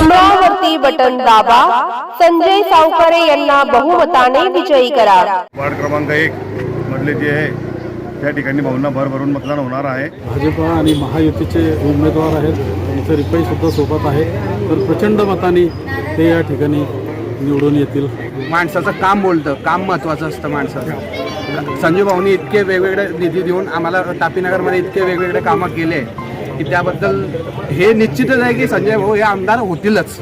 कमळावरती button दाबा. संजय सावकारे यांना बहुमताने विजयी करा. वार्ड क्रमांक एक मधले जे आहे त्या ठिकाणी भावना भर भरून मतदान होणार आहे. भाजप आणि महायुतीचे उमेदवार आहेत. त्यांचे रिपाईसुद्धा सोबत आहे. तर प्रचंड मताने ते या ठिकाणी निवडून येतील. माणसाचं काम बोलतं. काम महत्त्वाचं असतं माणसाचं. संजू भाऊनी इतके वेगवेगळे निधी देऊन आम्हाला तापीनगरमध्ये इतके वेगवेगळे कामं केले. की त्याबद्दल हे निश्चितच आहे की संजय भाऊ हे आमदार होतीलच.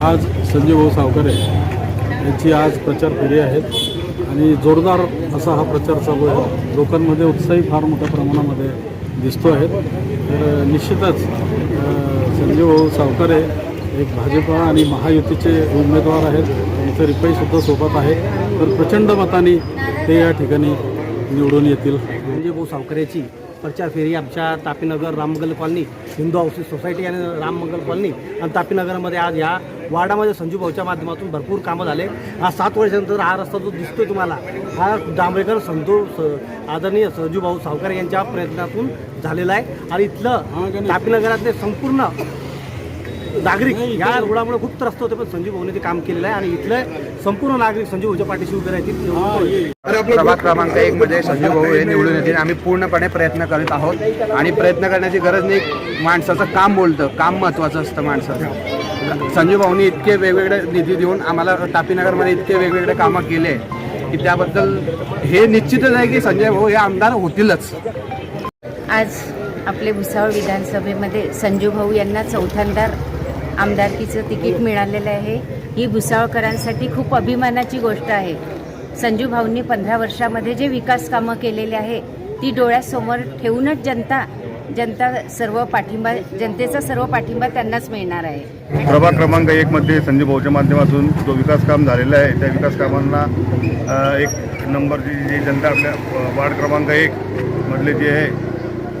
आज संजय भाऊ सावकारे यांची आज प्रचार फेरी आहेत. आणि जोरदार असा हा प्रचार चालू आहे. लोकांमध्ये उत्साही फार मोठ्या प्रमाणामध्ये दिसतो आहे तर निश्चितच संजय भाऊ सावकारे एक भाजप आणि महायुतीचे उमेदवार आहेत. त्यांचं रिपाईसुद्धा सोबत आहे. तर प्रचंड मताने ते या ठिकाणी निवडून येतील. संजय भाऊ सावकरेची प्रचार फेरी आमच्या Tapinagar Rammangal colony Hindu housing society आणि राममंगल कॉलनी आणि तापीनगरमध्ये आज या वार्डामध्ये संजू भाऊच्या माध्यमातून भरपूर कामं झाले. हा सात वर्षानंतर हा रस्ता जो दिसतोय तुम्हाला हा डांबरेकर संतोष स- आदरणीय संजू भाऊ सावकर यांच्या प्रयत्नातून झालेला आहे. आणि इथलं तापीनगरातले संपूर्ण नागरिक या रोडामुळे खूप त्रस्त होते पण संजू भाऊने ते काम केलेलं आहे आणि इथले संपूर्ण नागरिक संजू भाऊच्या पाठीशी उभे राहतील प्रभाग क्रमांक एक मध्ये संजू भाऊ हे निवडून येतील. आम्ही पूर्णपणे प्रयत्न करत आहोत आणि प्रयत्न करण्याची गरज नाही. माणसाचं काम बोलतं काम महत्त्वाचं असतं माणसाचं. संजू भाऊनी इतके वेगवेगळे निधी देऊन आम्हाला तापीनगरमध्ये इतके वेगवेगळे कामं केले की त्याबद्दल हे निश्चितच आहे की संजय भाऊ हे आमदार होतीलच. आज आपले भुसावळ विधानसभेमध्ये संजू भाऊ यांना चौथ्यांदार आमदारकीचं तिकीट मिळालेलं आहे. ही भुसावळकरांसाठी खूप अभिमानाची गोष्ट आहे. संजू भाऊंनी पंधरा वर्षामध्ये जे विकास कामं केलेले आहे ती डोळ्यासमोर ठेवूनच जनता जनता सर्व पाठिंबा जनतेचा सर्व पाठिंबा त्यांनाच मिळणार आहे. प्रभाग क्रमांक एकमध्ये संजय भाऊच्या माध्यमातून जो विकास काम झालेला आहे त्या विकास कामांना एक नंबरची जी जनता आपल्या वार्ड क्रमांक एक मधले जे आहे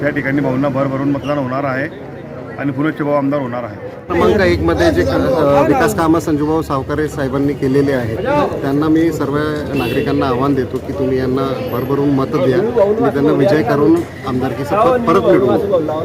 त्या ठिकाणी भाऊंना भर भरून मतदान होणार आहे. आणि पुनश्च भाऊ आमदार होणार आहे क्रमांक एकमध्ये जे विकास कामं संजूभाऊ सावकारे साहेबांनी केलेले आहेत त्यांना मी सर्व नागरिकांना आव्हान देतो की तुम्ही यांना भरभरून मतं द्या आणि त्यांना विजय करून आमदारकीचा पद परत मिळवू.